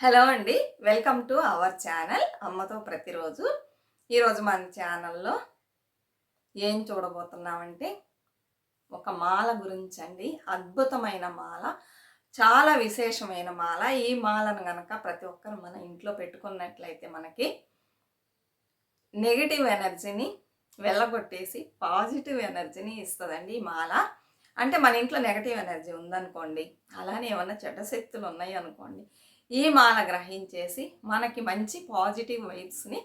Hello అండి. Welcome to our channel అమ్మతో ప్రతిరోజు. ఈరోజు మన ఛానల్లో ఏం చూడబోతున్నామంటే ఒక మాల గురించి అండి అద్భుతమైన మాల. చాలా విశేషమైన మాల. ఈ మాలను గనక ప్రతి ఒక్కరు మన ఇంట్లో పెట్టుకున్నట్లయితే మనకి నెగిటివ్ ఎనర్జీని వెళ్ళగొట్టేసి పాజిటివ్ ఎనర్జీని ఇస్తుందండి ఈ మాల. అంటే మన ఇంట్లో నెగటివ్ ఎనర్జీ ఉందనుకోండి అలానే ఏమన్నా చెడ్డ శక్తులు ఉన్నాయి అనుకోండి ఈ మాల గ్రహించేసి మనకి మంచి పాజిటివ్ వైబ్స్ని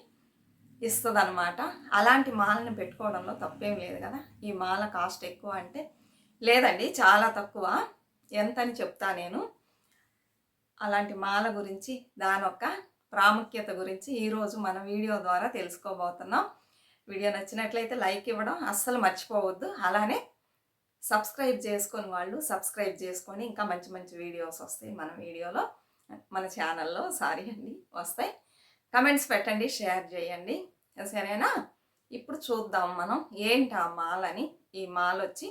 ఇస్తుంది అనమాట అలాంటి మాలని పెట్టుకోవడంలో తప్పేం లేదు కదా. ఈ మాల కాస్ట్ ఎక్కువ అంటే లేదండి చాలా తక్కువ. ఎంత అని చెప్తా నేను. అలాంటి మాల గురించి దాని యొక్క ప్రాముఖ్యత గురించి ఈరోజు మన వీడియో ద్వారా తెలుసుకోబోతున్నాం. వీడియో నచ్చినట్లయితే లైక్ ఇవ్వడం అస్సలు మర్చిపోవద్దు. అలానే సబ్స్క్రైబ్ చేసుకొని వాళ్ళు సబ్స్క్రైబ్ చేసుకొని ఇంకా మంచి మంచి వీడియోస్ వస్తాయి మన వీడియోలో. మన ఛానల్లో సారీ అండి వస్తాయి. కమెంట్స్ పెట్టండి షేర్ చేయండి. సరేనా? ఇప్పుడు చూద్దాం మనం ఏంటి ఆ మాలని. ఈ మాల వచ్చి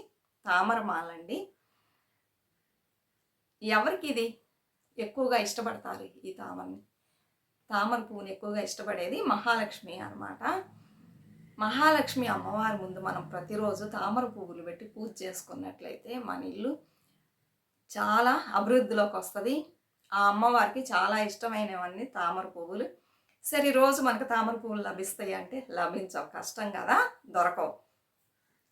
తామర మాల అండి ఎవరికి ఇది ఎక్కువగా ఇష్టపడతారు ఈ తామరని? తామర పువ్వుని ఎక్కువగా ఇష్టపడేది మహాలక్ష్మి అన్నమాట. మహాలక్ష్మి అమ్మవారి ముందు మనం ప్రతిరోజు తామర పువ్వులు పెట్టి పూజ చేసుకున్నట్లయితే మన ఇల్లు చాలా అభివృద్ధిలోకి వస్తుంది. ఆ అమ్మవారికి చాలా ఇష్టమైనవన్నీ తామర పువ్వులు. సరే రోజు మనకు తామర పువ్వులు లభిస్తాయి అంటే లభించవు కష్టం కదా దొరకవు.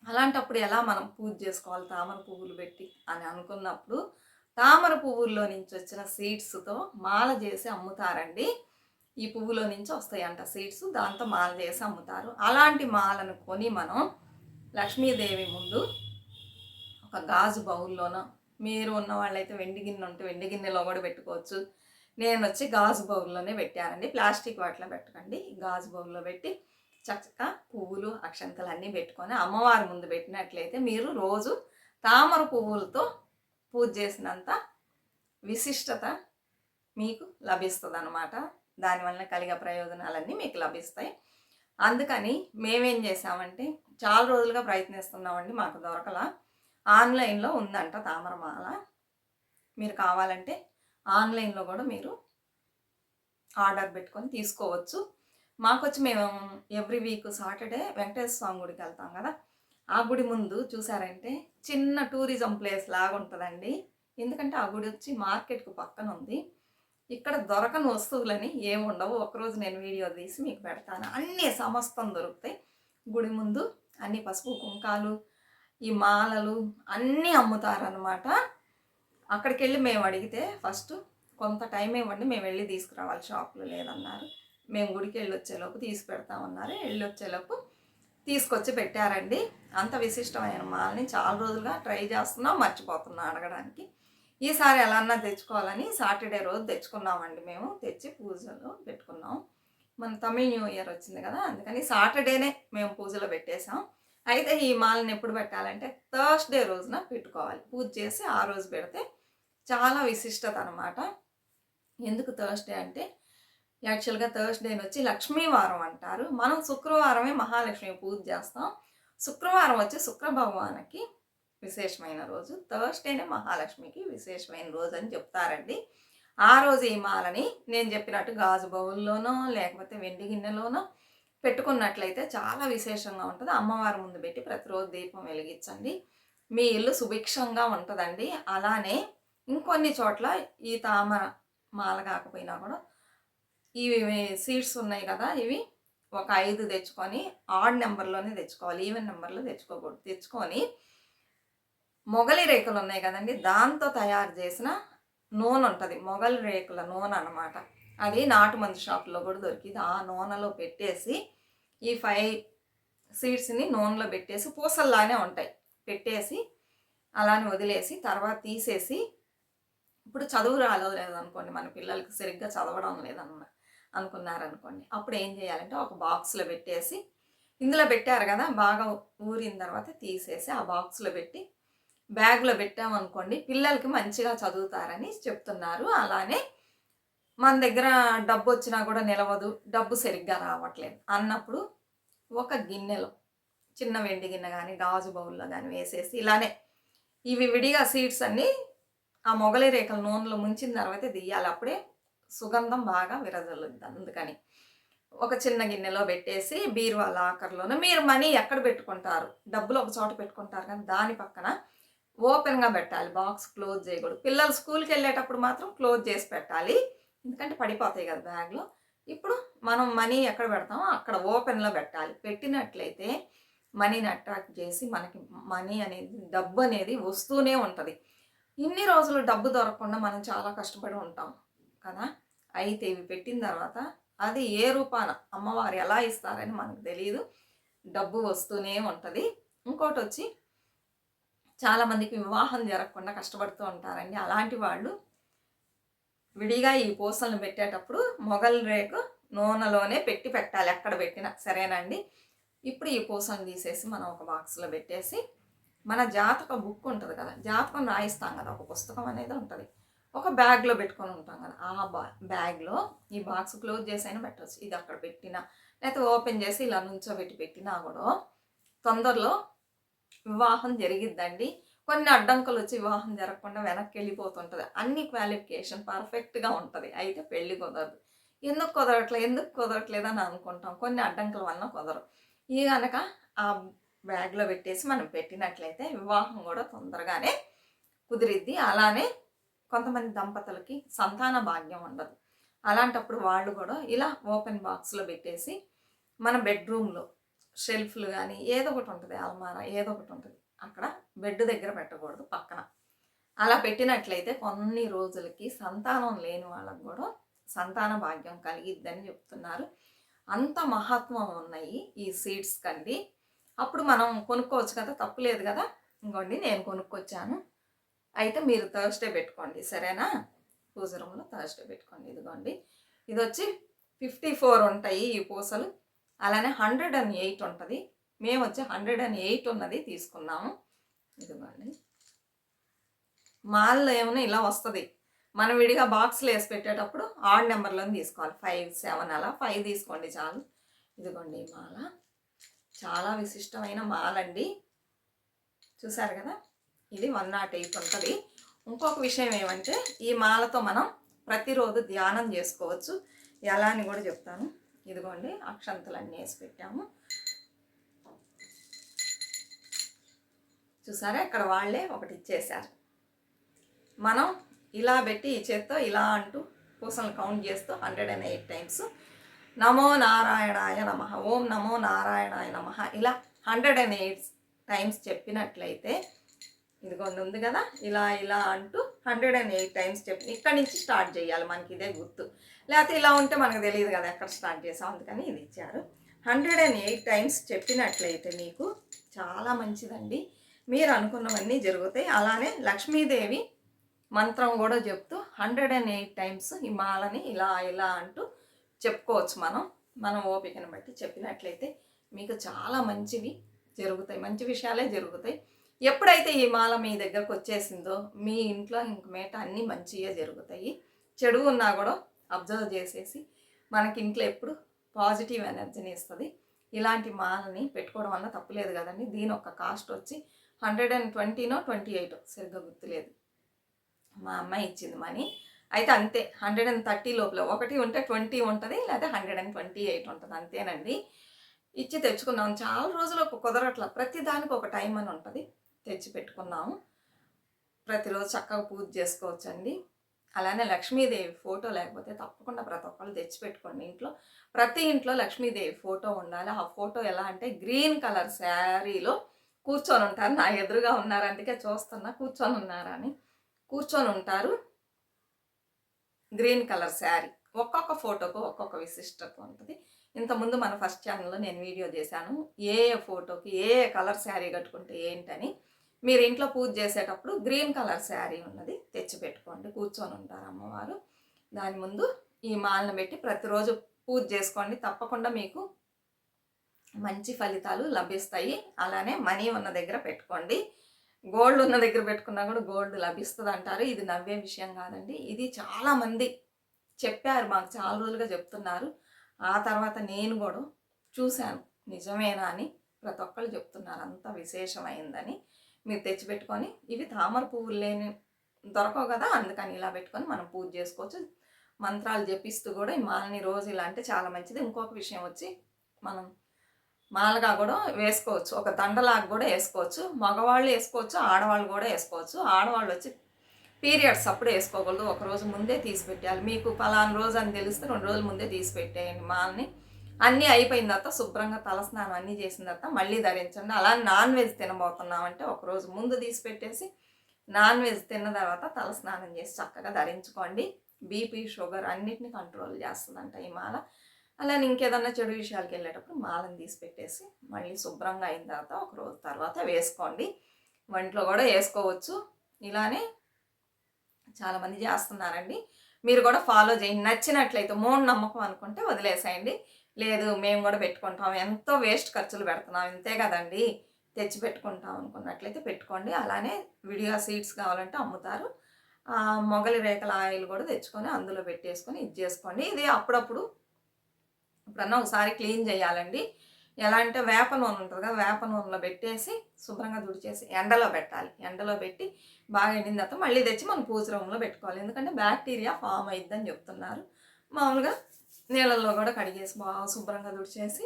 అలాంటప్పుడు ఎలా మనం పూజ చేసుకోవాలి తామర పువ్వులు పెట్టి అని అనుకున్నప్పుడు తామర పువ్వుల్లో నుంచి వచ్చిన సీడ్స్తో మాల చేసి అమ్ముతారండి. ఈ పువ్వులో నుంచి వస్తాయంట సీడ్స్ దాంతో మాల చేసి అమ్ముతారు. అలాంటి మాలను కొని మనం లక్ష్మీదేవి ముందు ఒక గాజు బౌల్లోనో మీరు ఉన్న వాళ్ళైతే వెండి గిన్నె ఉంటే వెండి గిన్నెలో కూడా పెట్టుకోవచ్చు. నేను వచ్చి గాజు బౌల్లోనే పెట్టానండి. ప్లాస్టిక్ వాటిలో పెట్టకండి. గాజు బౌల్లో పెట్టి చక్కగా పువ్వులు అక్షంతలు అన్నీ పెట్టుకొని అమ్మవారి ముందు పెట్టినట్లయితే మీరు రోజు తామర పువ్వులతో పూజ చేసినంత విశిష్టత మీకు లభిస్తుంది అనమాట దానివల్ల కలిగే ప్రయోజనాలన్నీ మీకు లభిస్తాయి. అందుకని మేమేం చేసామంటే చాలా రోజులుగా ప్రయత్నిస్తున్నామండి మాకు దొరకలా. ఆన్లైన్లో ఉందంట తామరమాల మీరు కావాలంటే ఆన్లైన్లో కూడా మీరు ఆర్డర్ పెట్టుకొని తీసుకోవచ్చు. మాకొచ్చి మేము every week Saturday Venkateswara Swamy గుడికి వెళ్తాం కదా. ఆ గుడి ముందు చూసారంటే చిన్న టూరిజం ప్లేస్ లాగా ఉంటుందండి. ఎందుకంటే ఆ గుడి వచ్చి మార్కెట్కు పక్కన ఉంది. ఇక్కడ దొరకని వస్తువులని ఏమి ఉండవు. ఒకరోజు నేను వీడియో తీసి మీకు పెడతాను. అన్నీ సమస్తం దొరుకుతాయి. గుడి ముందు అన్ని పసుపు కుంకాలు ఈ మాలలు అన్నీ అమ్ముతారనమాట అక్కడికి వెళ్ళి మేము అడిగితే ఫస్ట్ కొంత టైం ఇవ్వండి మేము వెళ్ళి తీసుకురావాలి షాప్లో లేదన్నారు. మేము గుడికి వెళ్ళి వచ్చేలోపు తీసి పెడతామన్నారు. వెళ్ళి వచ్చేలోపు తీసుకొచ్చి పెట్టారండి. అంత విశిష్టమైన మాలని చాలా రోజులుగా ట్రై చేస్తున్నాం మర్చిపోతున్నాం అడగడానికి. ఈసారి ఎలా అన్నా తెచ్చుకోవాలని సాటర్డే రోజు తెచ్చుకున్నామండి మేము. తెచ్చి పూజలో పెట్టుకున్నాం. మన తమిళ న్యూ ఇయర్ వచ్చింది కదా అందుకని సాటర్డేనే మేము పూజలో పెట్టేశాం. అయితే ఈ మాలను ఎప్పుడు పెట్టాలంటే థర్స్డే రోజున పెట్టుకోవాలి. పూజ చేసి ఆ రోజు పెడితే చాలా విశిష్టత అనమాట ఎందుకు థర్స్డే అంటే యాక్చువల్గా థర్స్డే వచ్చి లక్ష్మీవారం అంటారు. మనం శుక్రవారమే మహాలక్ష్మి పూజ చేస్తాం. శుక్రవారం వచ్చి శుక్ర భగవానికి విశేషమైన రోజు. థర్స్డేనే మహాలక్ష్మికి విశేషమైన రోజు అని చెప్తారండి. ఆ రోజు ఈ మాలని నేను చెప్పినట్టు గాజు బౌల్లోనో లేకపోతే వెండి గిన్నెలోనో పెట్టుకున్నట్లయితే చాలా విశేషంగా ఉంటుంది. అమ్మవారి ముందు పెట్టి ప్రతిరోజు దీపం వెలిగించండి. మీ ఇల్లు సుభిక్షంగా ఉంటుందండి. అలానే ఇంకొన్ని చోట్ల ఈ తామర మాల కాకపోయినా కూడా ఇవి సీడ్స్ ఉన్నాయి కదా ఇవి ఒక ఐదు తెచ్చుకొని ఆడ్ నెంబర్లోనే తెచ్చుకోవాలి. ఈవెన్ నెంబర్లో తెచ్చుకోకూడదు. తెచ్చుకొని మొగలి రేకులు ఉన్నాయి కదండి దాంతో తయారు చేసిన నూనె ఉంటుంది. మొగలి రేకుల నూనె అనమాట అది నాటు మందు షాప్లో కూడా దొరికింది. ఆ నూనెలో పెట్టేసి ఈ ఫైవ్ సీడ్స్ని నూనెలో పెట్టేసి పూసల్లానే ఉంటాయి. పెట్టేసి అలానే వదిలేసి తర్వాత తీసేసి ఇప్పుడు చదువు రాలేదు లేదనుకోండి మన పిల్లలకి సరిగ్గా చదవడం లేదన్న అనుకున్నారనుకోండి అప్పుడు ఏం చేయాలంటే ఒక బాక్స్లో పెట్టేసి ఇందులో పెట్టారు కదా బాగా ఊరిన తర్వాత తీసేసి ఆ బాక్స్లో పెట్టి బ్యాగ్లో పెట్టామనుకోండి పిల్లలకి మంచిగా చదువుతారని చెప్తున్నారు. అలానే మన దగ్గర డబ్బు వచ్చినా కూడా నిలవదు డబ్బు సరిగ్గా రావట్లేదు. అన్నప్పుడు ఒక గిన్నెలో చిన్న వెండి గిన్నె కానీ గాజు బౌల్లో కానీ వేసేసి ఇలానే ఇవి విడిగా సీడ్స్ అన్నీ ఆ మొగలి రేఖల నూనెలో ముంచిన తర్వాత తీయాలి. అప్పుడే సుగంధం బాగా విరజల్లుద్ది అందుకని. ఒక చిన్న గిన్నెలో పెట్టేసి బీరువా లాకర్లోనే మీరు మనీ ఎక్కడ పెట్టుకుంటారు? డబ్బులు ఒక చోట పెట్టుకుంటారు కానీ దాని పక్కన ఓపెన్గా పెట్టాలి. బాక్స్ క్లోజ్ చేయకూడదు. పిల్లలు స్కూల్కి వెళ్ళేటప్పుడు మాత్రం క్లోజ్ చేసి పెట్టాలి. ఎందుకంటే పడిపోతాయి కదా బ్యాగ్లో. ఇప్పుడు మనం మనీ ఎక్కడ పెడతామో అక్కడ ఓపెన్లో పెట్టాలి. పెట్టినట్లయితే మనీని అట్రాక్ట్ చేసి మనకి మనీ అనేది డబ్బు అనేది వస్తూనే ఉంటుంది. ఇన్ని రోజులు డబ్బు దొరకకుండా మనం చాలా కష్టపడి ఉంటాం కదా. అయితే ఇవి పెట్టిన తర్వాత అది ఏ రూపాన అమ్మవారు ఎలా ఇస్తారని మనకు తెలియదు డబ్బు వస్తూనే ఉంటుంది. ఇంకోటి వచ్చి చాలామందికి వివాహం జరగకుండా కష్టపడుతూ ఉంటారండి. అలాంటి వాళ్ళు విడిగా ఈ పూసలను పెట్టేటప్పుడు మొగల్ రేకు నూనెలోనే పెట్టి పెట్టాలి ఎక్కడ పెట్టినా. సరేనండి ఇప్పుడు ఈ పూసలను తీసేసి మనం ఒక బాక్స్లో పెట్టేసి మన జాతక బుక్ ఉంటుంది కదా జాతకం రాయిస్తాం కదా ఒక పుస్తకం అనేది ఉంటుంది. ఒక బ్యాగ్లో పెట్టుకొని ఉంటాం కదా ఆ బా బ్యాగ్లో ఈ బాక్స్ క్లోజ్ చేసి అయినా పెట్టవచ్చు ఇది అక్కడ పెట్టినా లేకపోతే ఓపెన్ చేసి ఇలా నుంచోబెట్టి పెట్టినా కూడా తొందరలో వివాహం జరిగిద్దండి. కొన్ని అడ్డంకులు వచ్చి వివాహం జరగకుండా వెనక్కి వెళ్ళిపోతుంటుంది. అన్ని క్వాలిఫికేషన్ పర్ఫెక్ట్గా ఉంటుంది. అయితే పెళ్ళి కుదరదు. ఎందుకు కుదరట్లేదు ఎందుకు కుదరట్లేదు అని అనుకుంటాం. కొన్ని అడ్డంకుల వలన కుదరదు. ఈ కనుక ఆ బ్యాగ్లో పెట్టేసి మనం పెట్టినట్లయితే వివాహం కూడా తొందరగానే కుదిరిద్ది. అలానే కొంతమంది దంపతులకి సంతాన భాగ్యం ఉండదు. అలాంటప్పుడు వాళ్ళు కూడా ఇలా ఓపెన్ బాక్స్లో పెట్టేసి మన బెడ్రూమ్లో షెల్ఫ్లు కానీ ఏదో ఒకటి ఉంటుంది. అల్మారా ఏదో ఒకటి ఉంటుంది. అక్కడ బెడ్ దగ్గర పెట్టకూడదు పక్కన. అలా పెట్టినట్లయితే కొన్ని రోజులకి సంతానం లేని వాళ్ళకు కూడా సంతాన భాగ్యం కలిగిద్దని చెప్తున్నారు. అంత మహత్వం ఉన్నాయి ఈ సీడ్స్ కండి. అప్పుడు మనం కొనుక్కోవచ్చు కదా తప్పులేదు కదా? ఇంకోండి నేను కొనుక్కొచ్చాను. అయితే మీరు థర్స్డే పెట్టుకోండి సరేనా? పూజ రూమ్లో థర్స్డే పెట్టుకోండి ఇదిగోండి. ఇది వచ్చి ఫిఫ్టీ ఫోర్ ఉంటాయి ఈ పూసలు. అలానే హండ్రెడ్ అండ్ ఎయిట్ ఉంటుంది. మేము వచ్చి హండ్రెడ్ అండ్ ఎయిట్ ఉన్నది తీసుకున్నాము. ఇదిగోండి. మాల్లో ఏమైనా ఇలా వస్తుంది. మనం విడిగా బాక్స్లో వేసి పెట్టేటప్పుడు ఆడ్ నెంబర్లోనే తీసుకోవాలి. ఫైవ్ సెవెన్ అలా ఫైవ్ తీసుకోండి చాలు. ఇదిగోండి ఈ మాల. చాలా విశిష్టమైన మాల అండి చూసారు కదా? ఇది వన్ నాట్ ఎయిట్ ఉంటుంది. ఇంకొక విషయం ఏమంటే ఈ మాలతో మనం ప్రతిరోజు ధ్యానం చేసుకోవచ్చు. ఎలా అని కూడా చెప్తాను. ఇదిగోండి అక్షంతలన్నీ వేసి పెట్టాము. చూసారా? ఇక్కడ వాళ్ళే ఒకటి ఇచ్చేశారు. మనం ఇలా పెట్టి ఈ చేత్తో ఇలా అంటూ పూసలను కౌంట్ చేస్తూ హండ్రెడ్ అండ్ ఎయిట్ టైమ్స్ నమో నారాయణాయ నమ. ఓం నమో నారాయణాయ నమ. ఇలా హండ్రెడ్ అండ్ ఎయిట్ టైమ్స్ చెప్పినట్లయితే ఇదిగోండి ఉంది కదా? ఇలా ఇలా అంటూ హండ్రెడ్ అండ్ ఎయిట్ టైమ్స్ చెప్పి ఇక్కడి నుంచి స్టార్ట్ చేయాలి మనకి ఇదే గుర్తు. లేకపోతే ఇలా ఉంటే మనకు తెలియదు కదా ఎక్కడ స్టార్ట్ చేసాం అందుకని ఇది ఇచ్చారు. హండ్రెడ్ అండ్ ఎయిట్ టైమ్స్ చెప్పినట్లయితే మీకు చాలా మంచిదండి. మీరు అనుకున్నవన్నీ జరుగుతాయి. అలానే లక్ష్మీదేవి మంత్రం కూడా చెప్తూ హండ్రెడ్ అండ్ ఎయిట్ టైమ్స్ ఈ మాలని ఇలా ఇలా అంటూ చెప్పుకోవచ్చు మనం. మనం ఓపికను బట్టి చెప్పినట్లయితే మీకు చాలా మంచివి జరుగుతాయి. మంచి విషయాలే జరుగుతాయి. ఎప్పుడైతే ఈ మాల మీ దగ్గరకు వచ్చేసిందో మీ ఇంట్లో ఇంక మేట అన్నీ మంచిగా జరుగుతాయి. చెడు ఉన్నా కూడా అబ్జర్వ్ చేసేసి మనకి ఇంట్లో ఎప్పుడు పాజిటివ్ ఎనర్జీని ఇస్తుంది. ఇలాంటి మాలని పెట్టుకోవడం వల్ల తప్పులేదు కదండి. దీని ఒక కాస్ట్ వచ్చి హండ్రెడ్ అండ్ ట్వంటీనో ట్వంటీ ఎయిట్ సరిగ్గా గుర్తులేదు. మా అమ్మాయి ఇచ్చింది మనీ. అయితే అంతే హండ్రెడ్ అండ్ థర్టీ లోపల. ఒకటి ఉంటే ట్వంటీ ఉంటుంది లేకపోతే హండ్రెడ్ అండ్ ట్వంటీ ఎయిట్ ఉంటుంది అంతేనండి. ఇచ్చి తెచ్చుకున్నాం చాలా రోజులు కుదరట్ల. ప్రతి దానికి ఒక టైం అని ఉంటుంది. తెచ్చి పెట్టుకున్నాము. ప్రతిరోజు చక్కగా పూజ చేసుకోవచ్చండి. అలానే లక్ష్మీదేవి ఫోటో లేకపోతే తప్పకుండా ప్రతి ఒక్కళ్ళు తెచ్చిపెట్టుకోండి ఇంట్లో. ప్రతి ఇంట్లో లక్ష్మీదేవి ఫోటో ఉండాలి. ఆ ఫోటో ఎలా అంటే గ్రీన్ కలర్ శారీలో కూర్చొని ఉంటారు. నా ఎదురుగా ఉన్నారు. అందుకే చూస్తున్నా. కూర్చొని ఉన్నారని కూర్చొని ఉంటారు. Green colour sari. ఒక్కొక్క ఫోటోకు ఒక్కొక్క విశిష్టత ఉంటుంది. ఇంతకుముందు మన ఫస్ట్ ఛానల్లో నేను వీడియో చేశాను. ఏ ఏ ఫోటోకి ఏ ఏ కలర్ శారీ కట్టుకుంటే ఏంటని. మీరు ఇంట్లో పూజ చేసేటప్పుడు గ్రీన్ కలర్ శారీ ఉన్నది తెచ్చి పెట్టుకోండి. కూర్చొని ఉంటారు అమ్మవారు. దాని ముందు ఈ మాలను పెట్టి ప్రతిరోజు పూజ చేసుకోండి. తప్పకుండా మీకు మంచి ఫలితాలు లభిస్తాయి. అలానే మనీ ఉన్న దగ్గర పెట్టుకోండి. గోల్డ్ ఉన్న దగ్గర పెట్టుకున్నా కూడా గోల్డ్ లభిస్తుంది అంటారు ఇది నవ్వే విషయం కాదండి. ఇది చాలామంది చెప్పారు మాకు చాలా రోజులుగా చెప్తున్నారు. ఆ తర్వాత నేను కూడా చూశాను. నిజమేనా అని ప్రతి ఒక్కళ్ళు చెప్తున్నారు. అంత విశేషమైందని. మీరు తెచ్చిపెట్టుకొని ఇవి తామర పువ్వులు లేని దొరకవు కదా అందుకని ఇలా పెట్టుకొని మనం పూజ చేసుకోవచ్చు. మంత్రాలు జపిస్తూ కూడా ఈ మాలని రోజు ఇలా అంటే చాలా మంచిది. ఇంకొక విషయం వచ్చి మనం మాలగా కూడా వేసుకోవచ్చు. ఒక దండలాగా కూడా వేసుకోవచ్చు. మగవాళ్ళు వేసుకోవచ్చు ఆడవాళ్ళు కూడా వేసుకోవచ్చు. ఆడవాళ్ళు వచ్చి పీరియడ్స్ అప్పుడు వేసుకోకూడదు. ఒక రోజు ముందే తీసి పెట్టాలి మీకు పలానా రోజు అని తెలిస్తే రెండు రోజుల ముందే తీసి పెట్టేయండి మాల్ని. అన్నీ అయిపోయిన తర్వాత శుభ్రంగా తలస్నానం అన్నీ చేసిన తర్వాత మళ్ళీ ధరించండి. అలా నాన్ వెజ్ తినబోతున్నామంటే ఒకరోజు ముందు తీసి పెట్టేసి నాన్ వెజ్ తిన్న తర్వాత తలస్నానం చేసి చక్కగా ధరించుకోండి. బీపీ షుగర్ అన్నిటిని కంట్రోల్ చేస్తుందంట ఈ మాల. అలానే ఇంకేదన్నా చెడు విషయాలకు వెళ్ళేటప్పుడు మాలను తీసి పెట్టేసి మళ్ళీ శుభ్రంగా అయిన తర్వాత ఒక రోజు తర్వాత వేసుకోండి. వంటలో కూడా వేసుకోవచ్చు. ఇలానే చాలామంది చేస్తున్నారండి. మీరు కూడా ఫాలో చేయండి. నచ్చినట్లయితే మూడు నమ్మకం అనుకుంటే వదిలేసేయండి. లేదు మేము కూడా పెట్టుకుంటాం. ఎంతో వేస్ట్ ఖర్చులు పెడుతున్నాం. ఇంతే కదండి. తెచ్చి పెట్టుకుంటాం అనుకున్నట్లయితే పెట్టుకోండి. అలానే విడిగా సీడ్స్ కావాలంటే అమ్ముతారు. మొగలి రేకల ఆయిల్ కూడా తెచ్చుకొని అందులో పెట్టేసుకొని ఇది చేసుకోండి. ఇది అప్పుడప్పుడు ఇప్పుడన్నా ఒకసారి క్లీన్ చేయాలండి. ఎలా అంటే వేప నూనె ఉంటుంది కదా వేప నూనెలో పెట్టేసి శుభ్రంగా తుడిచేసి ఎండలో పెట్టాలి. ఎండలో పెట్టి బాగా ఎండిన తర్వాత మళ్ళీ తెచ్చి మనం పూజ రూమ్లో పెట్టుకోవాలి. ఎందుకంటే బ్యాక్టీరియా ఫామ్ అయిద్దని చెప్తున్నారు. మామూలుగా నీళ్ళల్లో కూడా కడిగేసి బాగా శుభ్రంగా తుడిచేసి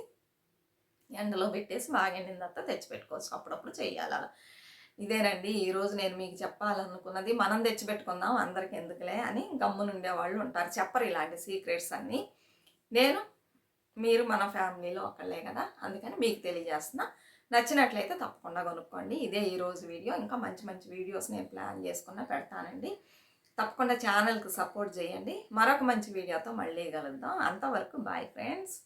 ఎండలో పెట్టేసి బాగా ఎండిన తర్వాత తెచ్చి పెట్టుకోవచ్చు. అప్పుడప్పుడు చేయాలి అలా. ఇదేనండి. ఈరోజు నేను మీకు చెప్పాలనుకున్నది మనం తెచ్చిపెట్టుకుందాం అందరికి ఎందుకులే అని గమ్మునుండే వాళ్ళు ఉంటారు. చెప్పరు ఇలాంటి సీక్రెట్స్ అన్నీ. నేను మీరు మన ఫ్యామిలీలో ఒకళ్ళే కదా అందుకని మీకు తెలియజేస్తున్నా. నచ్చినట్లయితే తప్పకుండా కొనుక్కోండి. ఇదే ఈరోజు వీడియో. ఇంకా మంచి మంచి వీడియోస్ నేను ప్లాన్ చేసుకున్న పెడతానండి. తప్పకుండా ఛానల్కి సపోర్ట్ చేయండి. మరొక మంచి వీడియోతో మళ్ళీ కలుద్దాం. అంతవరకు బాయ్ ఫ్రెండ్స్.